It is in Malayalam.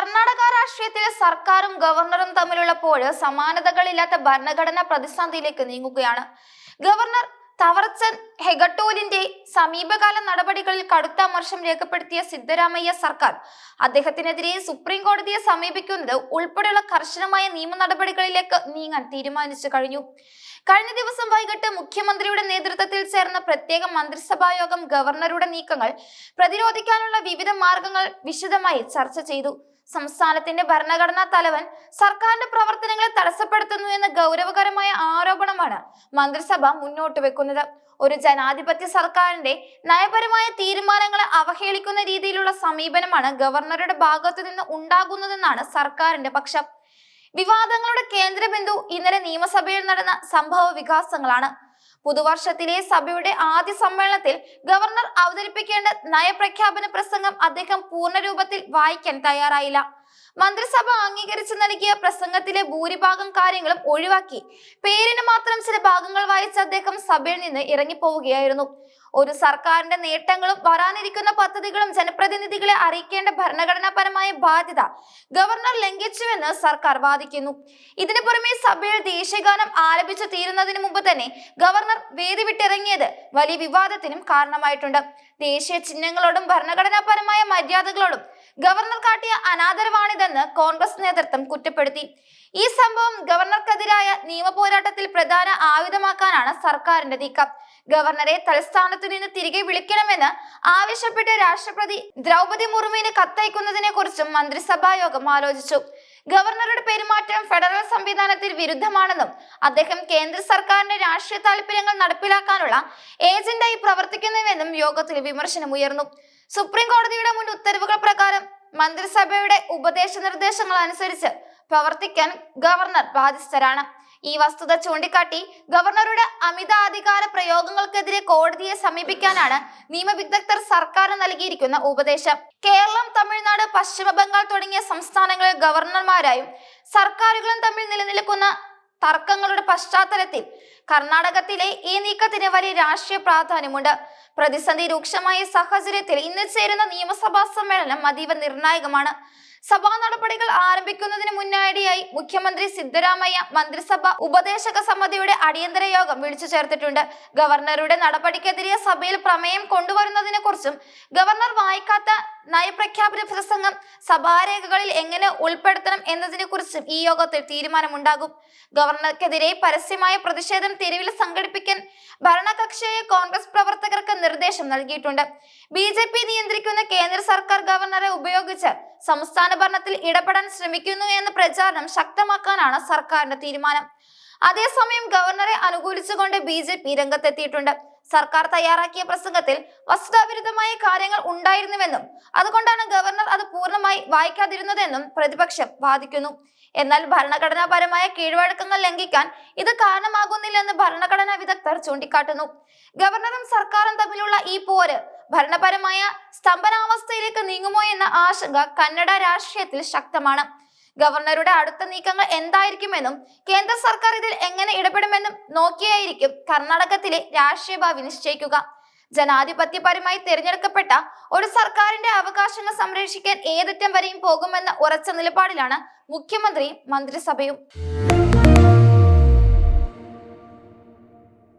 കർണാടക രാഷ്ട്രീയത്തിൽ സർക്കാരും ഗവർണറും തമ്മിലുള്ള പോര് സമാനതകളില്ലാത്ത ഭരണഘടനാ പ്രതിസന്ധിയിലേക്ക് നീങ്ങുകയാണ്. ഗവർണർ തവർച്ചൻ ഹെഗട്ടോലിന്റെ സമീപകാല നടപടികളിൽ കടുത്ത അമർഷം രേഖപ്പെടുത്തിയ സിദ്ധരാമയ്യ സർക്കാർ അദ്ദേഹത്തിനെതിരെ സുപ്രീം കോടതിയെ സമീപിക്കുന്നത് ഉൾപ്പെടെയുള്ള കർശനമായ നിയമ നടപടികളിലേക്ക് നീങ്ങാൻ തീരുമാനിച്ചു കഴിഞ്ഞു. കഴിഞ്ഞ ദിവസം വൈകിട്ട് മുഖ്യമന്ത്രിയുടെ നേതൃത്വത്തിൽ ചേർന്ന പ്രത്യേക മന്ത്രിസഭാ യോഗം ഗവർണറുടെ നീക്കങ്ങൾ പ്രതിരോധിക്കാനുള്ള വിവിധ മാർഗങ്ങൾ വിശദമായി ചർച്ച ചെയ്തു. സംസ്ഥാനത്തിന്റെ ഭരണഘടനാ തലവൻ സർക്കാരിന്റെ പ്രവർത്തനങ്ങളെ തടസ്സപ്പെടുത്തുന്നു എന്ന ഗൗരവകരമായ ആരോപണമാണ് മന്ത്രിസഭ മുന്നോട്ട് വെക്കുന്നത്. ഒരു ജനാധിപത്യ സർക്കാരിന്റെ നയപരമായ തീരുമാനങ്ങളെ അവഹേളിക്കുന്ന രീതിയിലുള്ള സമീപനമാണ് ഗവർണറുടെ ഭാഗത്തു നിന്ന് ഉണ്ടാകുന്നതെന്നാണ് സർക്കാരിന്റെ പക്ഷം. വിവാദങ്ങളുടെ കേന്ദ്രബിന്ദു ഇന്നലെ നിയമസഭയിൽ നടന്ന സംഭവ വികാസങ്ങളാണ്. പുതുവർഷത്തിലെ സഭയുടെ ആദ്യ സമ്മേളനത്തിൽ ഗവർണർ അവതരിപ്പിക്കേണ്ട നയപ്രഖ്യാപന പ്രസംഗം അദ്ദേഹം പൂർണരൂപത്തിൽ വായിക്കാൻ തയ്യാറായില്ല. മന്ത്രിസഭ അംഗീകരിച്ചു നൽകിയ പ്രസംഗത്തിലെ ഭൂരിഭാഗം കാര്യങ്ങളും ഒഴിവാക്കി. പേരിന് മാത്രം ചില ഭാഗങ്ങൾ വായിച്ച അദ്ദേഹം സഭയിൽ നിന്ന് ഇറങ്ങിപ്പോവുകയായിരുന്നു. ഒരു സർക്കാരിന്റെ നേട്ടങ്ങളും വരാനിരിക്കുന്ന പദ്ധതികളും ജനപ്രതിനിധികളെ അറിയിക്കേണ്ട ഭരണഘടനാപരമായ ബാധ്യത ഗവർണർ ലംഘിച്ചുവെന്ന് സർക്കാർ വാദിക്കുന്നു. ഇതിനു പുറമെ സഭയിൽ ദേശീയഗാനം ആലപിച്ചു തീരുന്നതിന് മുമ്പ് തന്നെ ഗവർണർ വേദി വിട്ടിറങ്ങിയത് വലിയ വിവാദത്തിനും കാരണമായിട്ടുണ്ട്. ദേശീയ ചിഹ്നങ്ങളോടും ഭരണഘടനാപരമായ മര്യാദകളോടും ഗവർണർ കാട്ടിയ അനാദരവാണിതെന്ന് കോൺഗ്രസ് നേതൃത്വം കുറ്റപ്പെടുത്തി. ഈ സംഭവം ഗവർണർക്കെതിരായ നിയമ പോരാട്ടത്തിൽ പ്രധാന ആയുധമാക്കാനാണ് സർക്കാരിന്റെ നീക്കം. ഗവർണറെ തലസ്ഥാനത്തു നിന്ന് തിരികെ വിളിക്കണമെന്ന് ആവശ്യപ്പെട്ട് രാഷ്ട്രപതി ദ്രൗപതി മുർമുവിന് കത്തയക്കുന്നതിനെ കുറിച്ചും മന്ത്രിസഭാ യോഗം ആലോചിച്ചു. ഗവർണറുടെ പെരുമാറ്റം ഫെഡറൽ സംവിധാനത്തിൽ വിരുദ്ധമാണെന്നും അദ്ദേഹം കേന്ദ്ര സർക്കാരിന്റെ രാഷ്ട്രീയ താല്പര്യങ്ങൾ നടപ്പിലാക്കാനുള്ള ഏജന്റായി പ്രവർത്തിക്കുന്നുവെന്നും യോഗത്തിൽ വിമർശനമുയർന്നു. സുപ്രീം കോടതിയുടെ മുൻ ഉത്തരവുകൾ പ്രകാരം മന്ത്രിസഭയുടെ ഉപദേശ നിർദ്ദേശങ്ങൾ അനുസരിച്ച് പ്രവർത്തിക്കാൻ ഗവർണർ ബാധ്യസ്ഥരാണ്. ഈ വസ്തുത ചൂണ്ടിക്കാട്ടി ഗവർണറുടെ അമിതാധികാര പ്രയോഗങ്ങൾക്കെതിരെ കോടതിയെ സമീപിക്കാനാണ് നിയമവിദഗ്ധർ സർക്കാർ നൽകിയിരിക്കുന്ന ഉപദേശം. കേരളം തമിഴ്നാട് പശ്ചിമ ബംഗാൾ തുടങ്ങിയ സംസ്ഥാനങ്ങളിൽ ഗവർണർമാരായും സർക്കാരുകളും തമ്മിൽ നിലനിൽക്കുന്ന തർക്കങ്ങളുടെ പശ്ചാത്തലത്തിൽ കർണാടകത്തിലെ ഈ നീക്കത്തിന് വലിയ രാഷ്ട്രീയ പ്രാധാന്യമുണ്ട്. പ്രതിസന്ധി രൂക്ഷമായ സാഹചര്യത്തിൽ ഇന്ന് ചേരുന്ന നിയമസഭാ സമ്മേളനം അതീവ നിർണായകമാണ്. സഭാ നടപടികൾ ആരംഭിക്കുന്നതിന് മുന്നോടിയായി മുഖ്യമന്ത്രി സിദ്ധരാമയ്യ മന്ത്രിസഭ ഉപദേശക സമിതിയുടെ അടിയന്തര യോഗം വിളിച്ചു ചേർത്തിട്ടുണ്ട്. ഗവർണറുടെ നടപടിക്കെതിരെ സഭയിൽ പ്രമേയം കൊണ്ടുവരുന്നതിനെ കുറിച്ചും ഗവർണർ വായിക്കാത്ത നയപ്രഖ്യാപന പ്രസംഗം സഭാരേഖകളിൽ എങ്ങനെ ഉൾപ്പെടുത്തണം എന്നതിനെ കുറിച്ചും ഈ യോഗത്തിൽ തീരുമാനമുണ്ടാകും. ഗവർണർക്കെതിരെ പരസ്യമായ പ്രതിഷേധം തെരുവിൽ സംഘടിപ്പിക്കാൻ ഭരണകക്ഷിയായ കോൺഗ്രസ് പ്രവർത്തകർക്ക് നിർദ്ദേശം നൽകിയിട്ടുണ്ട്. ബി ജെ പി നിയന്ത്രിക്കുന്ന കേന്ദ്ര സർക്കാർ ഗവർണറെ ഉപയോഗിച്ച് സംസ്ഥാന ഭരണത്തിൽ ഇടപെടാൻ ശ്രമിക്കുന്നു എന്ന പ്രചാരണം ശക്തമാക്കാനാണ് സർക്കാരിന്റെ തീരുമാനം. അതേസമയം ഗവർണറെ അനുകൂലിച്ചുകൊണ്ട് ബി ജെ പി രംഗത്തെത്തിയിട്ടുണ്ട്. സർക്കാർ തയ്യാറാക്കിയ പ്രസംഗത്തിൽ വസ്തുതാവിരുദ്ധമായ കാര്യങ്ങൾ ഉണ്ടായിരുന്നുവെന്നും അതുകൊണ്ടാണ് ഗവർണർ അത് പൂർണമായി വായിക്കാതിരുന്നതെന്നും പ്രതിപക്ഷം വാദിക്കുന്നു. എന്നാൽ ഭരണഘടനാപരമായ കീഴ്വഴക്കങ്ങൾ ലംഘിക്കാൻ ഇത് കാരണമാകുന്നില്ലെന്ന് ഭരണഘടനാ വിദഗ്ധർ ചൂണ്ടിക്കാട്ടുന്നു. ഗവർണറും സർക്കാരും തമ്മിലുള്ള ഈ പോര് ഭരണപരമായ സ്തംഭനാവസ്ഥയിലേക്ക് നീങ്ങുമോ എന്ന ആശങ്ക കന്നഡ രാഷ്ട്രീയത്തിൽ ശക്തമാണ്. ഗവർണറുടെ അടുത്ത നീക്കങ്ങൾ എന്തായിരിക്കുമെന്നും കേന്ദ്ര സർക്കാർ ഇതിൽ എങ്ങനെ ഇടപെടുമെന്നും നോക്കിയായിരിക്കും കർണാടകത്തിലെ രാഷ്ട്രീയ ഭാവി നിശ്ചയിക്കുക. ജനാധിപത്യപരമായി തിരഞ്ഞെടുക്കപ്പെട്ട ഒരു സർക്കാരിന്റെ അവകാശങ്ങൾ സംരക്ഷിക്കാൻ ഏതറ്റം വരെയും പോകുമെന്ന ഉറച്ച നിലപാടിലാണ് മുഖ്യമന്ത്രിയും മന്ത്രിസഭയും.